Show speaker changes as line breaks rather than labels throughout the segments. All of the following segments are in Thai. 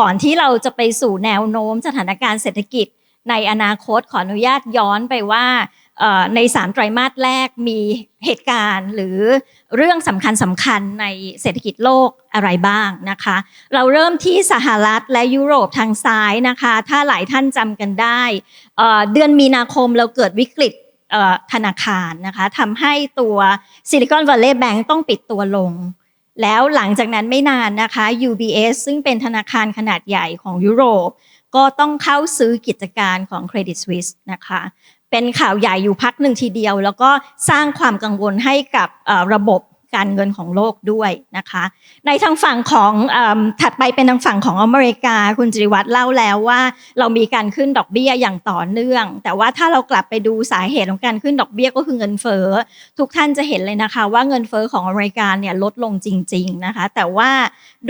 ก่อนที่เราจะไปสู่แนวโน้มสถานการณ์เศรษฐกิจ ในอนาคตขออนุญาตย้อนไปว่าในสามไตรมาสแรกมีเหตุการณ์หรือเรื่องสำคัญสำคัญในเศรษฐกิจโลกอะไรบ้างนะคะ เราเริ่มที่สหรัฐและยุโรปทางซ้ายนะคะ ถ้าหลายท่านจำกันได้ เดือนมีนาคมเราเกิดวิกฤตธนาคารนะคะทำให้ตัวซิลิคอนวัลเลย์แบงก์ต้องปิดตัวลง แล้วหลังจากนั้นไม่นานนะคะ UBS ซึ่งเป็นธนาคารขนาดใหญ่ของยุโรป ก็ต้องเข้าซื้อกิจการของ Credit Suisse นะคะเป็นข่าวใหญ่อยู่พักหนึ่งทีเดียว แล้วก็สร้างความกังวลให้กับระบบ การเงินของโลกด้วยนะคะ ในทางฝั่งของอถัดไปเป็นทางฝั่งของอเมริกา คุณจริวัตรเล่าแล้วว่า เรามีการขึ้นดอกเบี้ยอย่างต่อเนื่อง แต่ว่าถ้าเรากลับไปดูสาเหตุของการขึ้นดอกเบี้ยก็คือเงินเฟ้อทุกท่านจะเห็นเลยนะคะ ว่าเงินเฟ้อของอเมริกาเนี่ยลดลงจริง ๆนะคะ แต่ว่า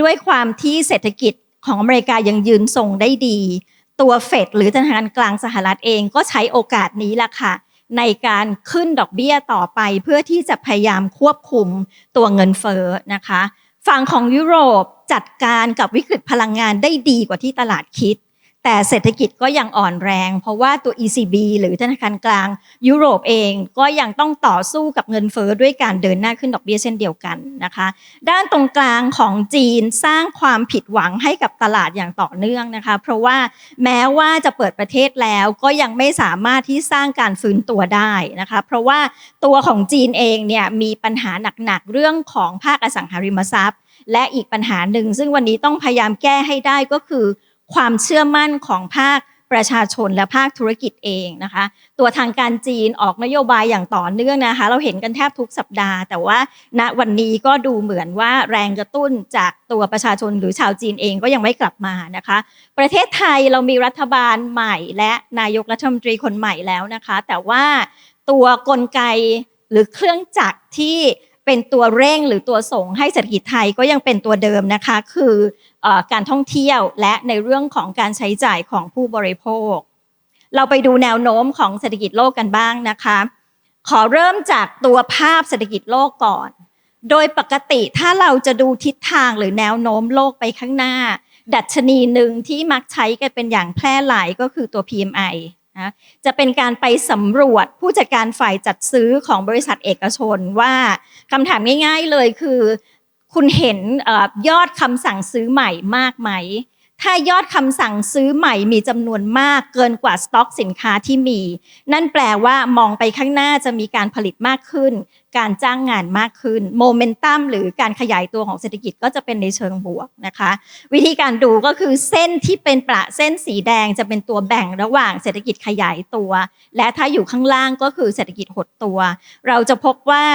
ด้วยความที่เศรษฐกิจของอเมริกายังยืนทรงได้ดี ตัวเฟดหรือธนาคารกลางสหรัฐเองก็ใช้โอกาสนี้ละค่ะ ในการขึ้นดอกเบี้ยต่อไป เพื่อที่จะพยายามควบคุมตัวเงินเฟ้อนะคะ ฝั่งของยุโรปจัดการกับวิกฤตพลังงานได้ดีกว่าที่ตลาดคิด แต่เศรษฐกิจก็ยังอ่อนแรง เพราะว่าตัว ECB หรือธนาคารกลาง ยุโรปเองก็ยังต้องต่อสู้กับเงินเฟ้อด้วยการเดินหน้าขึ้นดอกเบี้ยเช่นเดียวกันนะคะ ด้านตรงกลางของจีนสร้างความผิดหวังให้กับตลาดอย่างต่อเนื่องนะคะ เพราะว่าแม้ว่าจะเปิดประเทศแล้วก็ยังไม่สามารถที่สร้างการฟื้นตัวได้นะคะ เพราะว่าตัวของจีนเองเนี่ยมีปัญหาหนักๆเรื่องของภาคอสังหาริมทรัพย์ และอีกปัญหาหนึ่งซึ่งวันนี้ต้องพยายามแก้ให้ได้ก็คือ ความเชื่อมั่นของภาคประชาชนและภาคธุรกิจเองนะคะ ตัวทางการจีนออกนโยบายอย่างต่อเนื่องนะคะ เราเห็นกันแทบทุกสัปดาห์ แต่ว่าณวันนี้ก็ดูเหมือนว่าแรงกระตุ้นจากตัวประชาชนหรือชาวจีนเองก็ยังไม่กลับมานะคะ ประเทศไทยเรามีรัฐบาลใหม่และนายกรัฐมนตรีคนใหม่แล้วนะคะ แต่ว่าตัวกลไกหรือเครื่องจักรที่เป็นตัวเร่งหรือตัวส่งให้เศรษฐกิจไทยก็ยังเป็นตัวเดิมนะคะ คือ การท่องเที่ยวและในเรื่องของการใช้จ่ายของผู้บริโภค เราไปดูแนวโน้มของเศรษฐกิจโลกกันบ้างนะคะ ขอเริ่มจากตัวภาพเศรษฐกิจโลกก่อน โดยปกติถ้าเราจะดูทิศทางหรือแนวโน้มโลกไปข้างหน้า ดัชนีหนึ่งที่มักใช้กันเป็นอย่างแพร่หลายก็คือตัว PMI นะจะเป็นการไปสำรวจผู้จัดการฝ่ายจัดซื้อของบริษัทเอกชนว่าคำถามง่าย ๆเลยคือ คุณเห็นอยอดคำสั่งซื้อใหม่มากไหม ถ้ายอดคำสั่งซื้อใหม่มีจำนวนมากเกินกว่าสต็อกสินค้าที่มี นั่นแปลว่ามองไปข้างหน้าจะมีการผลิตมากขึ้น การจ้างงานมากขึ้นโมเมนตัมหรือการขยายตัวของเศรษฐกิจก็จะเป็นในเชิงบวกนะคะ วิธีการดูก็คือเส้นที่เป็นประเส้นสีแดงจะเป็นตัวแบ่งระหว่างเศรษฐกิจขยายตัว และถ้าอยู่ข้างล่างก็คือเศรษฐกิจหดตัว เราจะพบว่า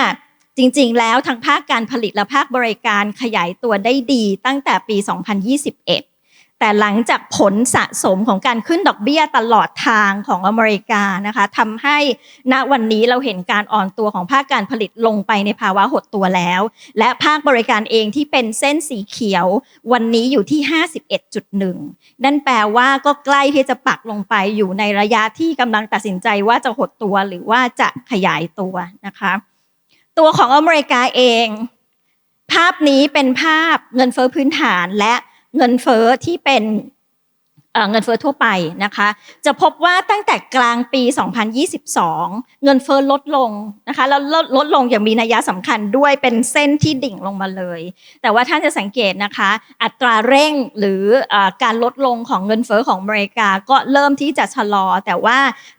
จริงๆ แล้วทั้งภาคการผลิตและภาคบริการขยายตัวได้ดีตั้งแต่ปี 2021 แต่หลังจากผลสะสมของการขึ้นดอกเบี้ยตลอดทางของอเมริกานะคะทำให้ณวันนี้เราเห็นการอ่อนตัวของภาคการผลิตลงไปในภาวะหดตัวแล้ว และภาคบริการเองที่เป็นเส้นสีเขียว วันนี้อยู่ที่ 51.1 นั่นแปลว่าก็ใกล้ที่จะปักลงไปอยู่ในระยะที่กำลังตัดสินใจว่าจะหดตัวหรือว่าจะขยายตัวนะคะ ตัวของอเมริกาเอง ภาพนี้เป็นภาพเงินเฟ้อพื้นฐานและเงินเฟ้อที่เป็นเเงินเฟ้อทั่วไปนะคะ จะพบว่าตั้งแต่กลางปี 2022 เงินเฟ้อลดลงนะคะแล้วลดลดลงอย่างมีนัยสำคัญด้วยเป็นเส้นที่ดิ่งลงมาเลย แต่ว่าท่านจะสังเกตนะคะ อัตราเร่งหรือออการลดลงของเงินเฟ้อของอเมริกาก็เริ่มที่จะชะลอ แต่ว่า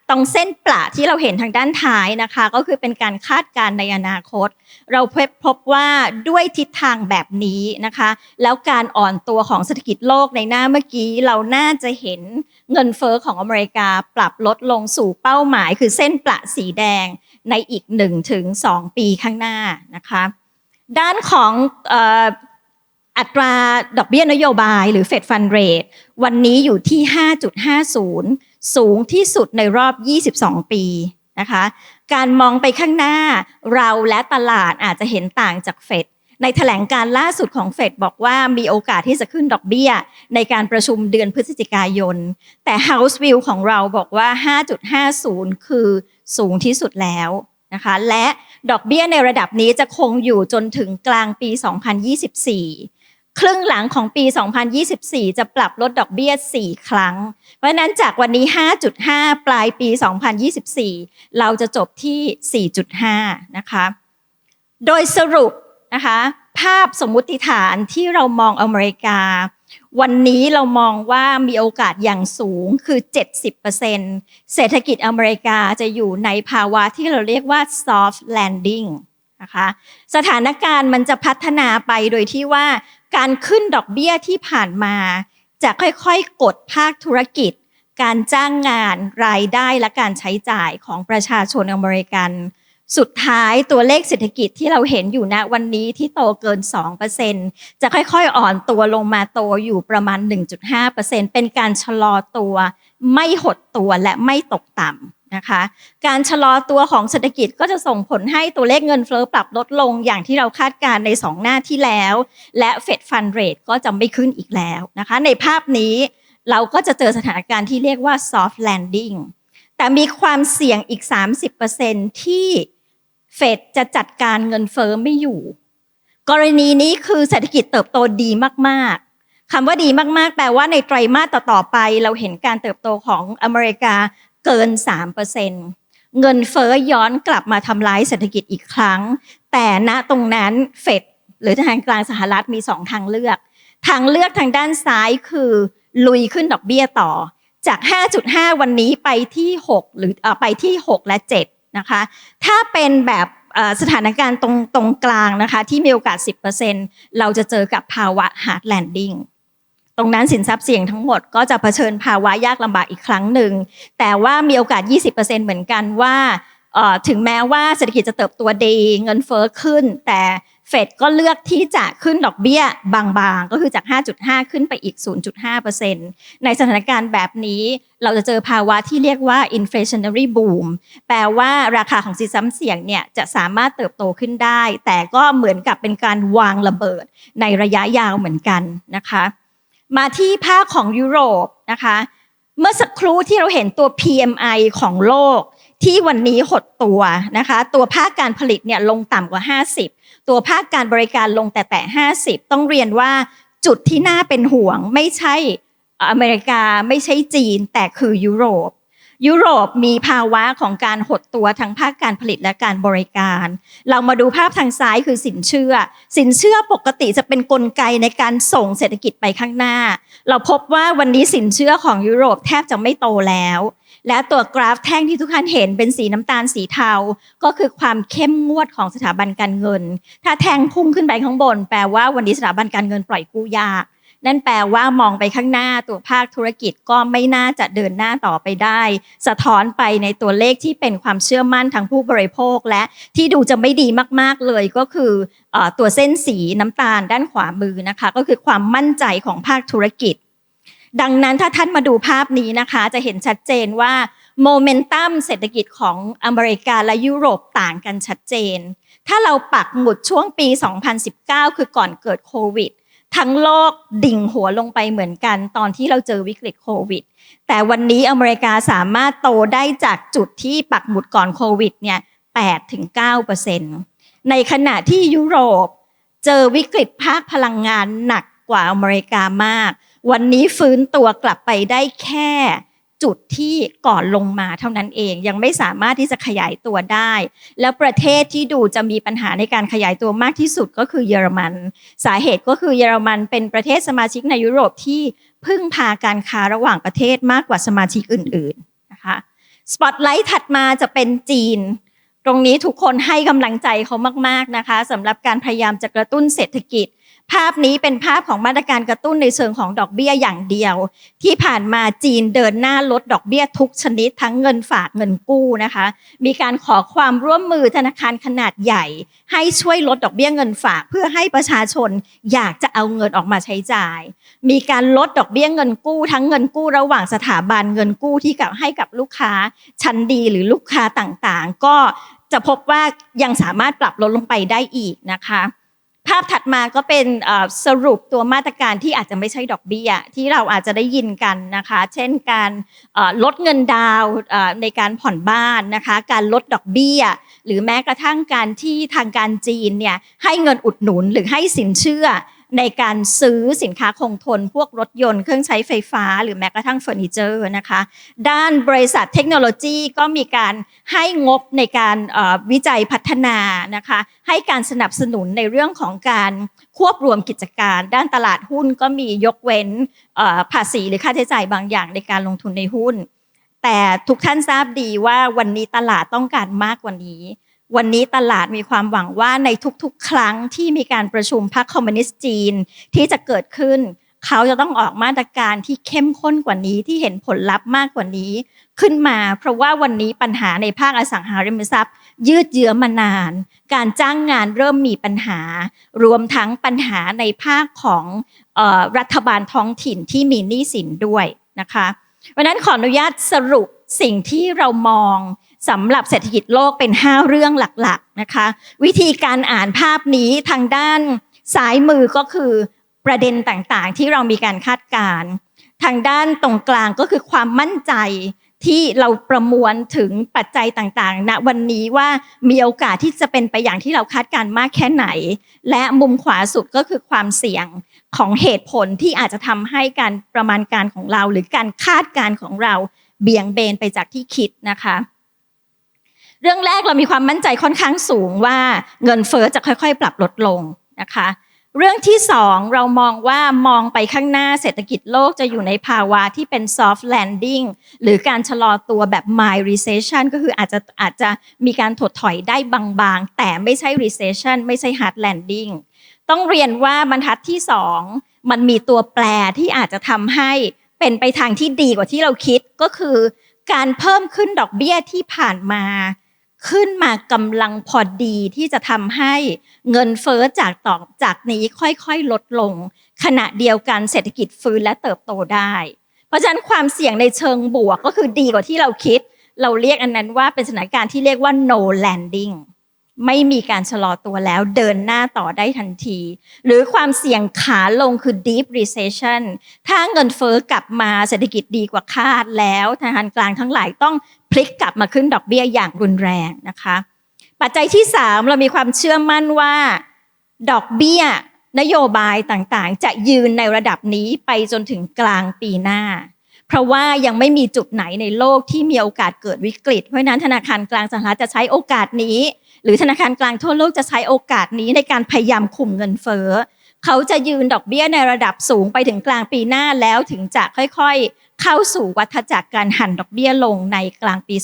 ตรงเส้นประที่เราเห็นทางด้านท้ายนะคะ ก็คือเป็นการคาดการณ์ในอนาคต เราพบว่าด้วยทิศทางแบบนี้นะคะ แล้วการอ่อนตัวของเศรษฐกิจโลกในหน้าเมื่อกี้เราน่าจะเห็นเงินเฟอ้อของอเมริกาปรับลดลงสู่เป้าหมาย คือเส้นประสีแดงในอีก1-2ปีข้างหน้านะคะด้านของ อัตราดอกเบี้ยนโยบายหรือ Fed Fund Rate วันนี้อยู่ที่ 5.50 สูงที่สุดในรอบ 22 ปีนะคะการมองไปข้างหน้าเราและตลาดอาจจะเห็นต่างจากเฟดในแถลงการล่าสุดของเฟดบอกว่ามีโอกาสที่จะขึ้นดอกเบี้ย ในการประชุมเดือนพฤศจิกายน แต่ House View ของเราบอกว่า 5.50 คือสูงที่สุดแล้วนะคะและดอกเบี้ยในระดับนี้จะคงอยู่จนถึงกลางปี 2024 ครึ่งหลังของปี 2024 จะปรับลดดอกเบี้ย 4 ครั้ง เพราะนั้นจากวันนี้ 5.5 ปลายปี 2024 เราจะจบที่ 4.5 นะคะ โดยสรุปนะคะ ภาพสมมุติฐานที่เรามองอเมริกา วันนี้เรามองว่ามีโอกาสอย่างสูงคือ 70%เศรษฐกิจอเมริกาจะอยู่ในภาวะที่เราเรียกว่า soft landing นะคะ สถานการณ์มันจะพัฒนาไปโดยที่ว่า การขึ้นดอกเบี้ยที่ผ่านมา จะค่อยๆ กดภาคธุรกิจ การจ้างงานรายได้และการใช้จ่ายของประชาชนอเมริกัน สุดท้ายตัวเลขเศรษฐกิจที่เราเห็นอยู่ณวันนี้ที่โตเกิน 2%จะค่อยๆ อ่อนตัวลงมาโตอยู่ประมาณ 1.5%เป็นการชะลอตัว ไม่หดตัวและไม่ตกต่ำ นะคะ การชะลอตัวของเศรษฐกิจก็จะส่งผลให้ตัวเลขเงินเฟ้อปรับลดลงอย่างที่เราคาดการใน 2 หน้าที่แล้ว และเฟดฟันเรทก็จะไม่ขึ้นอีกแล้วนะคะ ในภาพนี้เราก็จะเจอสถานการณ์ที่เรียกว่า soft landing แต่มีความเสี่ยงอีก 30%ที่เฟดจะจัดการเงินเฟ้อไม่อยู่ กรณีนี้คือเศรษฐกิจเติบโตดีมากๆคำว่าดีมากๆ แปลว่าในไตรมาสต่อๆไป เราเห็นการเติบโตของอเมริกา เกิน 3%เงินเฟ้อย้อนกลับมาทำร้ายเศรษฐกิจอีกครั้ง แต่ณตรงนั้นเฟดหรือธนาคารกลางสหรัฐมีสองทางเลือก ทางเลือกทางด้านซ้ายคือ ลุยขึ้นดอกเบี้ยต่อ จาก 5.5 วันนี้ไปที่ 6 หรือไปที่ 6 และ 7 นะคะ ถ้าเป็นแบบสถานการณ์ตรงตรงกลางนะคะที่มีโอกาส 10%เราจะเจอกับภาวะ hard landing ตรงนั้นสินทรัพย์เสี่ยงทั้งหมดก็จะเผชิญภาวะยากลำบากอีกครั้งหนึ่ง แต่ว่ามีโอกาส 20%เหมือนกันว่าถึงแม้ว่าเศรษฐกิจจะเติบโตดี เงินเฟอ้อขึ้น แต่เฟดก็เลือกที่จะขึ้นดอกเบี้ยบางๆ ก็คือจาก 5.5 ขึ้นไปอีก 0.5%ในสถานการณ์แบบนี้เราจะเจอภาวะที่เรียกว่า inflationary boom แปลว่าราคาของสินทรัพย์เสี่ยงเนี่ยจะสามารถเติบโตขึ้นได้ แต่ก็เหมือนกับเป็นการวางระเบิดในระยะยาวเหมือนกันนะคะ มาที่ภาคของยุโรปนะคะ เมื่อสักครู่ที่เราเห็นตัว PMI ของโลกที่วันนี้หดตัวนะคะ ตัวภาคการผลิตเนี่ยลงต่ำกว่า 50 ตัวภาคการบริการลงแต่แต่ 50 ต้องเรียนว่าจุดที่น่าเป็นห่วงไม่ใช่อเมริกาไม่ใช่จีนแต่คือยุโรป ยุโรปมีภาวะของการหดตัวทั้งภาคการผลิตและการบริการ เรามาดูภาพทางซ้ายคือสินเชื่อ สินเชื่อปกติจะเป็นนกลไกในการส่งเศรษฐกิจไปข้างหน้า เราพบว่าวันนี้สินเชื่อของยุโรปแทบจะไม่โตแล้ว และตัวกราฟแท่งที่ทุกท่านเห็นเป็นสีน้ำตาลสีเทา ก็คือความเข้มงวดของสถาบันการเงิน ถ้าแท่งพุ่งขึ้นไปข้างบน แปลว่าวันนี้สถาบันการเงินปล่อยกู้ยาก นั่นแปลว่ามองไปข้างหน้าตัวภาคธุรกิจก็ไม่น่าจะเดินหน้าต่อไปได้ สะท้อนไปในตัวเลขที่เป็นความเชื่อมั่นทางผู้บริโภค และที่ดูจะไม่ดีมากๆเลยก็คือตัวเส้นสีน้ำตาลด้านขวามือนะคะ ก็คือความมั่นใจของภาคธุรกิจ ดังนั้นถ้าท่านมาดูภาพนี้นะคะ จะเห็นชัดเจนว่าโมเมนตัมเศรษฐกิจของอเมริกาและยุโรปต่างกันชัดเจน ถ้าเราปักหมุดช่วงปี 2019 คือก่อนเกิดโควิด ทั้งโลกดิ่งหัวลงไปเหมือนกัน ตอนที่เราเจอวิกฤตโควิด แต่วันนี้อเมริกาสามารถโตได้จากจุดที่ปักหมุดก่อนโควิดเนี่ย8ถึง9ในขณะที่ยุโรปเจอวิกฤตภาคพลังงานหนักกว่าอเมริกามาก วันนี้ฟื้นตัวกลับไปได้แค่ จุดที่ก่อนลงมาเท่านั้นเองยังไม่สามารถที่จะขยายตัวได้ แล้วประเทศที่ดูจะมีปัญหาในการขยายตัวมากที่สุดก็คือเยอรมัน สาเหตุก็คือเยอรมันเป็นประเทศสมาชิกในยุโรปที่พึ่งพาการค้าระหว่างประเทศมากกว่าสมาชิกอื่นๆนะคะสปอตไลท์ถัดมาจะเป็นจีน ตรงนี้ทุกคนให้กำลังใจเขามากๆนะคะสำหรับการพยายามจะกระตุ้นเศรษฐกิจ ภาพนี้เป็นภาพของมาตรการกระตุ้นในเชิงของดอกเบี้ยอย่างเดียว ที่ผ่านมาจีนเดินหน้าลดดอกเบี้ยทุกชนิดทั้งเงินฝากเงินกู้นะคะ มีการขอความร่วมมือธนาคารขนาดใหญ่ ให้ช่วยลดดอกเบี้ยเงินฝาก เพื่อให้ประชาชนอยากจะเอาเงินออกมาใช้จ่าย มีการลดดอกเบี้ยเงินกู้ ทั้งเงินกู้ระหว่างสถาบันเงินกู้ที่กับให้กับลูกค้าชั้นดีหรือลูกค้าต่างๆ ก็จะพบว่ายังสามารถปรับลดลงไปได้อีกนะคะ ภาพถัดมาก็เป็นสรุปตัวมาตรการที่อาจจะไม่ใช่ดอกเบี้ยที่เราอาจจะได้ยินกันนะคะ เช่นการลดเงินดาวในการผ่อนบ้านนะคะ การลดดอกเบี้ย หรือแม้กระทั่งการที่ทางการจีนเนี่ยให้เงินอุดหนุนหรือให้สินเชื่อ ในการซื้อสินค้าคงทน พวกรถยนต์เครื่องใช้ไฟฟ้า หรือแม้กระทั่งเฟอร์นิเจอร์นะคะ ด้านบริษัทเทคโนโลยีก็มีการให้งบในการวิจัยพัฒนานะคะ ให้การสนับสนุนในเรื่องของการควบรวมกิจการ ด้านตลาดหุ้นก็มียกเว้นภาษีหรือค่าใช้จ่ายบางอย่างในการลงทุนในหุ้น แต่ทุกท่านทราบดีว่าวันนี้ตลาดต้องการมากกว่านี้ วันนี้ตลาดมีความหวังว่าในทุกๆ ครั้งที่มีการประชุมพรรคคอมมิวนิสต์จีนที่จะเกิดขึ้น เขาจะต้องออกมาตรการที่เข้มข้นกว่านี้ที่เห็นผลลัพธ์มากกว่านี้ ขึ้นมา เพราะว่าวันนี้ปัญหาในภาคอสังหาริมทรัพย์ ยืดเยื้อมานาน การจ้างงานเริ่มมีปัญหา รวมทั้งปัญหาในภาคของออรัฐบาลท้องถิ่นที่มีหนี้สินด้วยนะคะวันนั้นขออนุญาตสรุปสิ่งที่เรามอง สำหรับเศรษฐกิจโลกเป็น 5 เรื่องหลักๆนะคะวิธีการอ่านภาพนี้ทางด้านซ้ายมือก็คือประเด็นต่างๆ ที่เรามีการคาดการณ์ทางด้านตรงกลางก็คือความมั่นใจที่เราประมวลถึงปัจจัยต่างๆณวันนี้ว่ามีโอกาสที่จะเป็นไปอย่างที่เราคาดการณ์มากแค่ไหน และมุมขวาสุดก็คือความเสี่ยงของเหตุผลที่อาจจะทำให้การประมาณการของเรา หรือการคาดการณ์ของเราเบี่ยงเบนไปจากที่คิดนะคะ เรื่องแรกเรามีความมั่นใจค่อนข้างสูงว่าเงินเฟ้อจะค่อยๆ ปรับลดลงนะคะ เรื่องที่สองเรามองว่ามองไปข้างหน้าเศรษฐกิจโลกจะอยู่ในภาวะที่เป็น soft landing หรือการชะลอตัวแบบ mild recession ก็คืออาจจะอาจจะมีการถดถอยได้บางๆ แต่ไม่ใช่ recession ไม่ใช่ hard landing ต้องเรียนว่าบรรทัดที่สองมันมีตัวแปรที่อาจจะทำให้เป็นไปทางที่ดีกว่าที่เราคิดก็คือการเพิ่มขึ้นดอกเบี้ยที่ผ่านมา ขึ้นมากำลังพอดีที่จะทำให้เงินเฟ้อจากต่อจากนี้ค่อยๆลดลง ขณะเดียวกันเศรษฐกิจฟื้นและเติบโตได้ เพราะฉะนั้นความเสี่ยงในเชิงบวกก็คือดีกว่าที่เราคิด เราเรียกอันนั้นว่าเป็นสถานการณ์ที่เรียกว่า no landing ไม่มีการชะลอตัวแล้วเดินหน้าต่อได้ทันที หรือความเสี่ยงขาลงคือ deep recession ถ้าเงินเฟอ้อกลับมาเศรษฐกิจดีกว่าคาดแล้วธนาคารกลางทั้งหลายต้องพลิกกลับมาขึ้นดอกเบี้ยอย่างรุนแรงนะคะ ปัจจัยที่ 3 เรามีความเชื่อมั่นว่า ดอกเบี้ยนโยบายต่างๆ จะยืนในระดับนี้ไปจนถึงกลางปีหน้า เพราะว่ายังไม่มีจุดไหนในโลกที่มีโอกาสเกิดวิกฤต เพราะฉะนั้นธนาคารกลางสหรัฐจะใช้โอกาสนี้ หรือธนาคารกลางทั่วโลกจะใช้โอกาสนี้ในการพยายามคุมเงินเฟ้อเขาจะยืนดอกเบี้ยในระดับสูงไปถึงกลางปีหน้าแล้วถึงจะค่อยๆ เข้าสู่วัฏจักรการหั่นดอกเบี้ยลงในกลางปี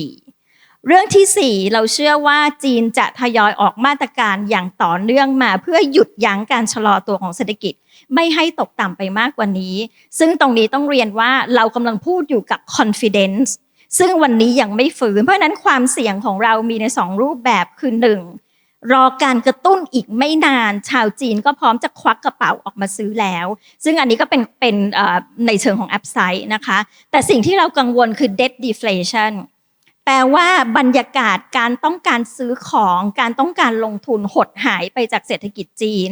2024 เรื่องที่ 4 เราเชื่อว่าจีนจะทยอยออกมาตรการอย่างต่อเนื่องมา เพื่อหยุดยั้งการชะลอตัวของเศรษฐกิจ ไม่ให้ตกต่ำไปมากกว่านี้ ซึ่งตรงนี้ต้องเรียนว่าเรากำลังพูดอยู่กับ confidence ซึ่งวันนี้ยังไม่ฟื้น เพราะนั้นความเสี่ยงของเรามีในสองรูปแบบคือหนึ่งรอการกระตุ้นอีกไม่นาน ชาวจีนก็พร้อมจะควักกระเป๋าออกมาซื้อแล้ว ซึ่งอันนี้ก็เป็นเป็นในเชิงของแอปไซต์นะคะ แต่สิ่งที่เรากังวลคือ debt deflation แปลว่าบรรยากาศการต้องการซื้อของการต้องการลงทุนหดหายไปจากเศรษฐกิจจีน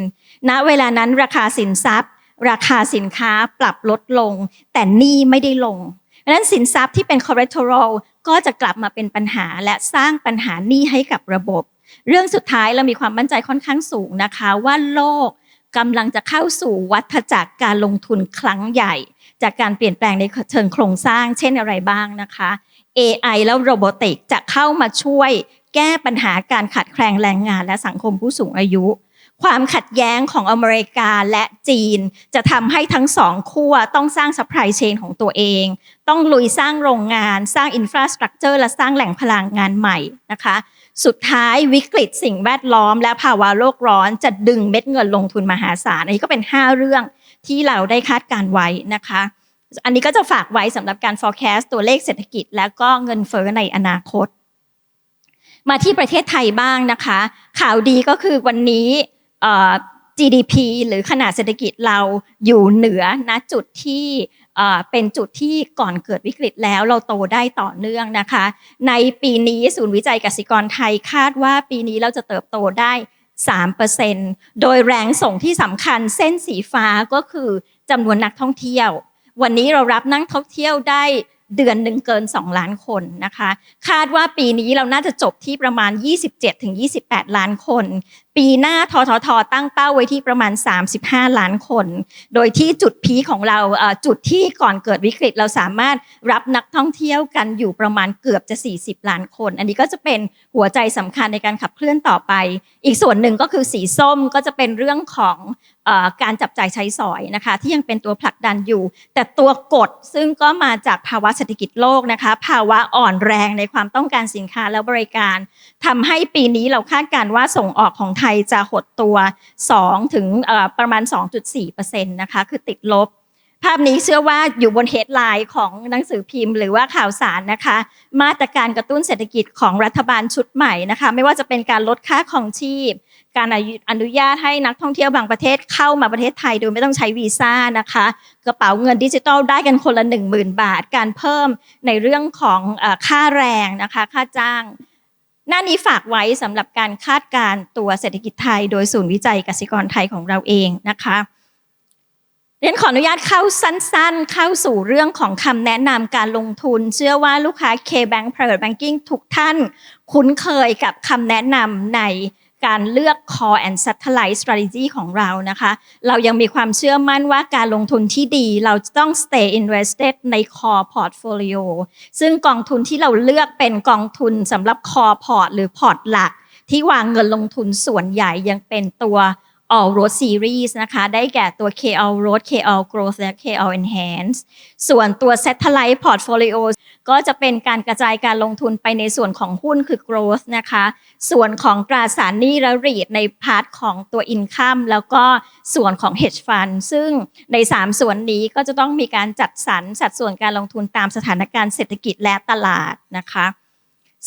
ณนะเวลานั้นราคาสินทรัพย์ ราคาสินค้าปรับลดลง แต่หนี้ไม่ได้ลง ดังนั้นสินทรัพย์ที่เป็น collateral ก็จะกลับมาเป็นปัญหาและสร้างปัญหาหนี้ให้กับระบบ เรื่องสุดท้ายเรามีความมั่นใจค่อนข้างสูงนะคะว่าโลกกำลังจะเข้าสู่วัฏจักรการลงทุนครั้งใหญ่ จากการเปลี่ยนแปลงในเชิงโครงสร้าง เช่นอะไรบ้างนะคะ AI แล้วโรบอติกจะเข้ามาช่วยแก้ปัญหาการขาดแคลนแรงงานและสังคมผู้สูงอายุ ความขัดแย้งของอเมริกาและจีน จะทำให้ทั้งสองขั้วต้องสร้างซัพพลายเชนของตัวเอง ต้องลุยสร้างโรงงาน สร้างอินฟราสตรักเจอร์และสร้างแหล่งพลังงานใหม่นะคะ สุดท้ายวิกฤตสิ่งแวดล้อม และภาวะโลกร้อนจะดึงเม็ดเงินลงทุนมหาศาล อันนี้ก็เป็น 5 เรื่องที่เราได้คาดการไว้นะคะ อันนี้ก็จะฝากไว้สำหรับการ forecast ตัวเลขเศรษฐกิจ แล้วก็เงินเฟ้อในอนาคต มาที่ประเทศไทยบ้างนะคะ ข่าวดีก็คือวันนี้ GDP หรือขนาดเศรษฐกิจเราอยู่เหนือณจุดที่เป็นจุดที่ก่อนเกิดวิกฤตแล้วเราโตได้ต่อเนื่องนะคะ ในปีนี้ศูนย์วิจัยกสิกรไทยคาดว่าปีนี้เราจะเติบโตได้ 3%โดยแรงส่งที่สำคัญเส้นสีฟ้าก็คือจำนวนนักท่องเที่ยว วันนี้เรารับนักท่องเที่ยวได้เดือนหนึ่งเกิน 2 ล้านคนนะคะ คาดว่าปีนี้เราน่าจะจบที่ประมาณ 27-28 ล้านคน ปีหน้าทททตั้งเป้าไว้ที่ประมาณ 35 ล้านคน โดยที่จุดพีของเราจุดที่ก่อนเกิดวิกฤตเราสามารถรับนักท่องเที่ยวกันอยู่ประมาณเกือบจะ 40 ล้านคน อันนี้ก็จะเป็นหัวใจสำคัญในการขับเคลื่อนต่อไป อีกส่วนหนึ่งก็คือสีส้มก็จะเป็นเรื่องของอการจับจ่ายใช้สอยนะคะ ที่ยังเป็นตัวผลักดันอยู่ แต่ตัวกดซึ่งก็มาจากภาวะเศรษฐกิจโลกนะคะ ภาวะอ่อนแรงในความต้องการสินค้าและบริการทำให้ปีนี้เราคาดการณ์ว่าส่งออกของไทยจะหดตัว2ถึงประมาณ 2.4%นะคะคือติดลบ ภาพนี้เชื่อว่าอยู่บนเฮดไลน์ของหนังสือพิมพ์หรือว่าข่าวสารนะคะ มาตรการกระตุ้นเศรษฐกิจของรัฐบาลชุดใหม่นะคะ ไม่ว่าจะเป็นการลดค่าของชีพ การอนุญาตให้นักท่องเที่ยวบางประเทศเข้ามาประเทศไทยโดยไม่ต้องใช้วีซ่านะคะกระเป๋าเงินดิจิทัลได้กันคนละ 1 0,000 บาท การเพิ่มในเรื่องของค่าแรงนะคะ ค่าจ้าง หน้านี้ฝากไว้สำหรับการคาดการ์ตัวเศรษฐกิจไทย โดยศูนย์วิจัยกสิกรไทยของเราเองนะคะเรียนขออนุญาตเข้าสั้นๆ เข้าสู่เรื่องของคำแนะนำการลงทุน เชื่อว่าลูกค้า K-Bank Private Banking ทุกท่าน คุ้นเคยกับคำแนะนำใน การเลือก Core and Satellite Strategy ของเรานะคะ เรายังมีความเชื่อมั่นว่าการลงทุนที่ดี เราต้อง stay invested ใน Core Portfolio ซึ่งกองทุนที่เราเลือกเป็นกองทุนสำหรับ Core Port หรือ Port หลัก ที่วางเงินลงทุนส่วนใหญ่ยังเป็นตัว All Road Series นะคะ ได้แก่ตัว KL Road KL Growth และ KL Enhance ส่วนตัว Satellite Portfolio ก็จะเป็นการกระจายการลงทุนไปในส่วนของหุ้นคือ growth นะคะ ส่วนของตราสารหนี้และ REIT ในพาร์ทของตัว income แล้วก็ส่วนของ hedge fund ซึ่งใน 3 ส่วนนี้ก็จะต้องมีการจัดสรรสัดส่วนการลงทุนตามสถานการณ์เศรษฐกิจและตลาดนะคะ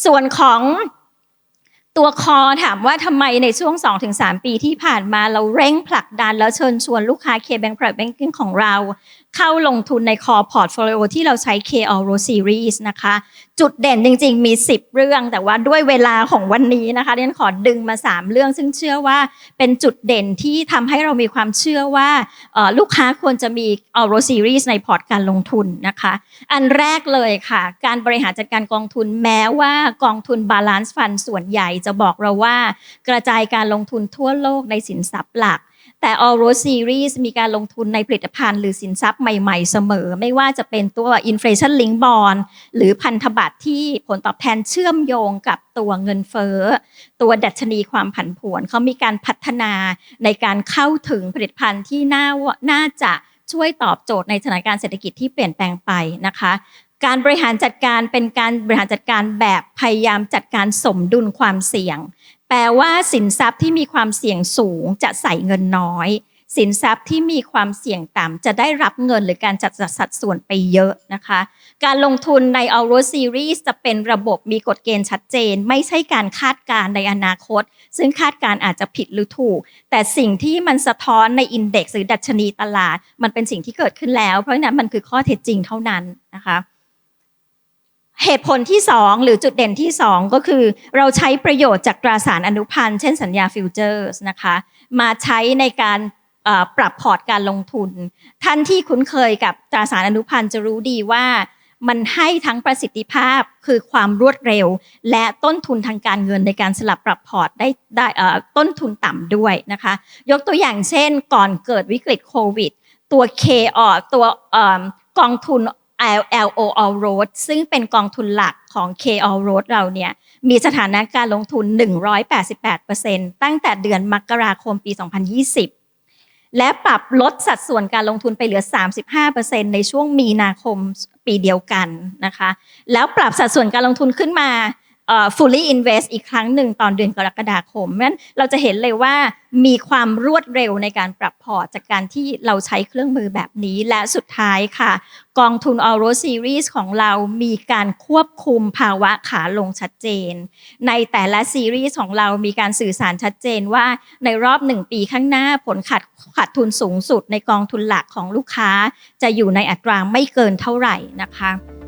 ส่วนของ ตัวคอถามว่าทำไมในช่วง 2-3 ปีที่ผ่านมาเราเร่งผลักดันแล้วเชิญชวนลูกค้าเคแบงค์พรแบงกิ้งของเราเข้าลงทุนใน Core Portfolio ที่เราใช้ KL Road Series นะคะ จุดเด่นจริง ๆ มี 10 เรื่อง แต่ว่าด้วยเวลาของวันนี้นะคะเรียนขอดึงมา 3 เรื่อง ซึ่งเชื่อว่าเป็นจุดเด่นที่ทำให้เรามีความเชื่อว่าลูกค้าควรจะมี a l r o Series ในพอร์ตการลงทุนนะคะ อันแรกเลยค่ะ การบริหารจัดการกองทุนแม้ว่ากองทุน Balance Fund ส่วนใหญ่จะบอกเราว่ากระจายการลงทุนทั่วโลกในสินทรัพย์หลัก แต่ All Road Series มีการลงทุนในผลิตภัณฑ์หรือสินทรัพย์ใหม่ๆเสมอ ไม่ว่าจะเป็นตัว Inflation Link Bond หรือพันธบัตรที่ผลตอบแทนเชื่อมโยงกับตัวเงินเฟ้อ ตัวดัชนีความผันผวน เขามีการพัฒนาในการเข้าถึงผลิตภัณฑ์ที่น่าน่าจะช่วยตอบโจทย์ในสถานการณ์เศรษฐกิจที่เปลี่ยนแปลงไปนะคะการบริหารจัดการเป็นการบริหารจัดการแบบพยายามจัดการสมดุลความเสี่ยง แปลว่าสินทรัพย์ที่มีความเสี่ยงสูงจะใส่เงินน้อย สินทรัพย์ที่มีความเสี่ยงต่ำจะได้รับเงินหรือการจัดสัดส่วนไปเยอะนะคะ การลงทุนใน a u r o Series จะเป็นระบบมีกฎเกณฑ์ชัดเจน ไม่ใช่การคาดการณ์ในอนาคต ซึ่งคาดการณ์อาจจะผิดหรือถูก แต่สิ่งที่มันสะท้อนในอินเด็กซ์หรือดัชนีตลาด มันเป็นสิ่งที่เกิดขึ้นแล้ว เพราะฉะนั้นมันคือข้อเท็จจริงเท่านั้นนะคะ เหตุผลที่2หรือจุดเด่นที่2ก็คือเราใช้ประโยชน์จากตราสารอนุพันธ์เช่นสัญญาฟิวเจอร์สนะคะมาใช้ในการปรับพอร์ตการลงทุน ท่านที่คุ้นเคยกับตราสารอนุพันธ์จะรู้ดีว่ามันให้ทั้งประสิทธิภาพคือความรวดเร็ว และต้นทุนทางการเงินในการสลับปรับพอร์ตได้ได้ต้นทุนต่ำด้วยนะคะ ยกตัวอย่างเช่นก่อนเกิดวิกฤตโควิด ตัว K ออตัวกองทุน LO All Road ซึ่งเป็นกองทุนหลักของ K All Road เราเนี่ยมีสถานะการลงทุน 188%ตั้งแต่เดือนมกราคมปี 2020 และปรับลดสัดส่วนการลงทุนไปเหลือ 35%ในช่วงมีนาคมปีเดียวกันนะคะ แล้วปรับสัดส่วนการลงทุนขึ้นมา fully invest อีกครั้งหนึ่งตอนเดือนกรกฎาคมเพราะฉะนั้นเราจะเห็นเลยว่ามีความรวดเร็วในการปรับพอร์ตจากการที่เราใช้เครื่องมือแบบนี้ และสุดท้ายค่ะ กองทุน a u r o Series ของเรามีการควบคุมภาวะขาลงชัดเจน ในแต่ละซีรีส์ของเรามีการสื่อสารชัดเจนว่าในรอบหนึ่งปีข้างหน้าผลขาดขาดทุนสูงสุดในกองทุนหลักของลูกค้า จะอยู่ในอัตราไม่เกินเท่าไหร่นะคะ